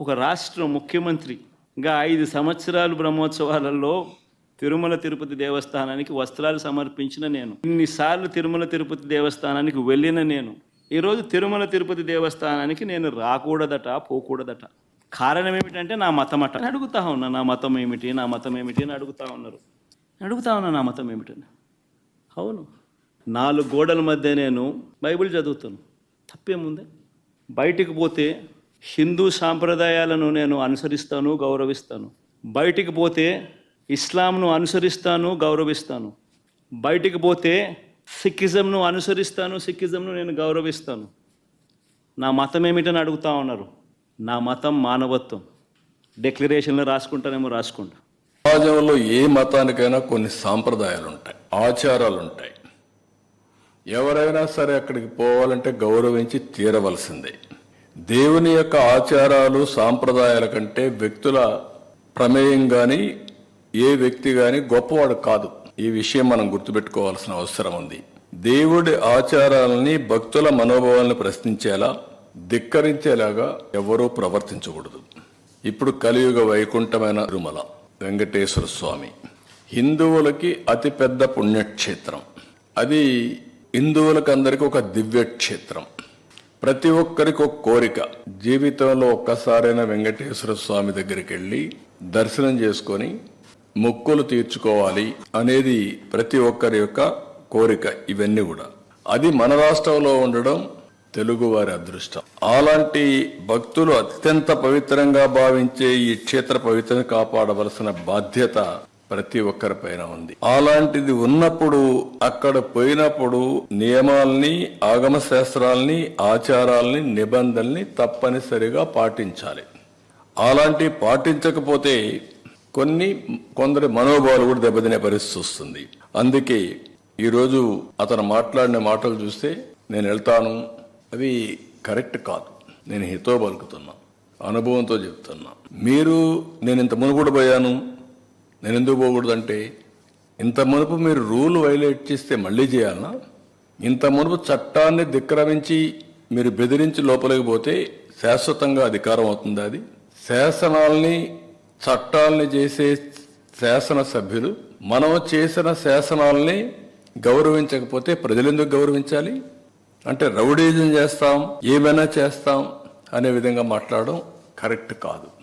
ఒక రాష్ట్ర ముఖ్యమంత్రిగా ఐదు సంవత్సరాలు బ్రహ్మోత్సవాలలో తిరుమల తిరుపతి దేవస్థానానికి వస్త్రాలు సమర్పించిన నేను. ఇన్నిసార్లు తిరుమల తిరుపతి దేవస్థానానికి వెళ్ళిన నేను. ఈరోజు తిరుమల తిరుపతి దేవస్థానానికి నేను రాకూడదట పోకూడదట. కారణం ఏమిటంటే నా మతం అట అని అడుగుతా ఉన్నా నా మతం ఏమిటి నా మతం ఏమిటి అని అడుగుతా ఉన్నారు. అడుగుతా ఉన్నా నా మతం ఏమిటని అవును. నాలుగు గోడల మధ్య నేను బైబిల్ చదువుతాను. తప్పేముంది? బయటికి పోతే హిందూ సాంప్రదాయాలను నేను అనుసరిస్తాను గౌరవిస్తాను. బయటికి పోతే ఇస్లాంను అనుసరిస్తాను గౌరవిస్తాను. బయటికి పోతే సిక్కిజంను అనుసరిస్తాను సిక్కిజంను నేను గౌరవిస్తాను. నా మతం ఏమిటని అడుగుతా ఉన్నారు? నా మతం మానవత్వం. డిక్లరేషన్లో రాసుకుంటానేమో రాసుకుంటా సమాజంలో ఏ మతానికైనా కొన్ని సాంప్రదాయాలు ఉంటాయి ఆచారాలు ఉంటాయి ఎవరైనా సరే అక్కడికి పోవాలంటే గౌరవించి తీరవలసిందే. దేవుని యొక్క ఆచారాలు సాంప్రదాయాల కంటే వ్యక్తుల ప్రమేయం కానీ ఏ వ్యక్తి కానీ గొప్పవాడు కాదు. ఈ విషయం మనం గుర్తుపెట్టుకోవాల్సిన అవసరం ఉంది. దేవుడి ఆచారాలని భక్తుల మనోభావాలను ప్రశ్నించేలా ధిక్కరించేలాగా ఎవరూ ప్రవర్తించకూడదు. ఇప్పుడు కలియుగ వైకుంఠమైన తిరుమల వెంకటేశ్వర స్వామి. హిందువులకి అతిపెద్ద పుణ్యక్షేత్రం. అది హిందువులకు అందరికీ ఒక దివ్య క్షేత్రం ప్రతి ఒక్కరికి ఒక కోరిక. జీవితంలో ఒక్కసారైనా వెంకటేశ్వర స్వామి దగ్గరికి వెళ్ళి దర్శనం చేసుకొని మొక్కులు తీర్చుకోవాలి అనేది ప్రతి ఒక్కరి యొక్క కోరిక ఇవన్నీ కూడా. అది మన రాష్ట్రంలో ఉండడం తెలుగువారి అదృష్టం. అలాంటి భక్తులు అత్యంత పవిత్రంగా భావించే ఈ క్షేత్ర పవిత్రను కాపాడవలసిన బాధ్యత ప్రతి ఒక్కరి పైన ఉంది. అలాంటిది ఉన్నప్పుడు అక్కడ పోయినప్పుడు నియమాల్ని ఆగమ శాస్త్రాల్ని ఆచారాల్ని నిబంధనల్ని తప్పనిసరిగా పాటించాలి. అలాంటి పాటించకపోతే కొన్ని కొందరి మనోభావాలు కూడా దెబ్బతినే పరిస్థితి వస్తుంది. అందుకే ఈరోజు అతను మాట్లాడిన మాటలు చూస్తే నేను వెళ్తాను. అవి కరెక్ట్ కాదు. నేను హితో పలుకుతున్నా. అనుభవంతో చెప్తున్నా. మీరు నేను ఇంత మునుగుడు పోయాను. నేను ఎందుకు పోకూడదంటే ఇంత మునుపు మీరు రూల్ వైలేట్ చేస్తే మళ్ళీ చేయాలనా? ఇంత మునుపు చట్టాన్ని ధిక్రమించి మీరు బెదిరించి లోపలికి పోతే శాశ్వతంగా అధికారం అవుతుంది అది? శాసనాల్ని చట్టాల్ని చేసే శాసన సభ్యులు మనం చేసిన శాసనాల్ని గౌరవించకపోతే ప్రజలు ఎందుకు గౌరవించాలి? అంటే రౌడీజం చేస్తాం ఏమైనా చేస్తాం అనే విధంగా మాట్లాడడం కరెక్ట్ కాదు.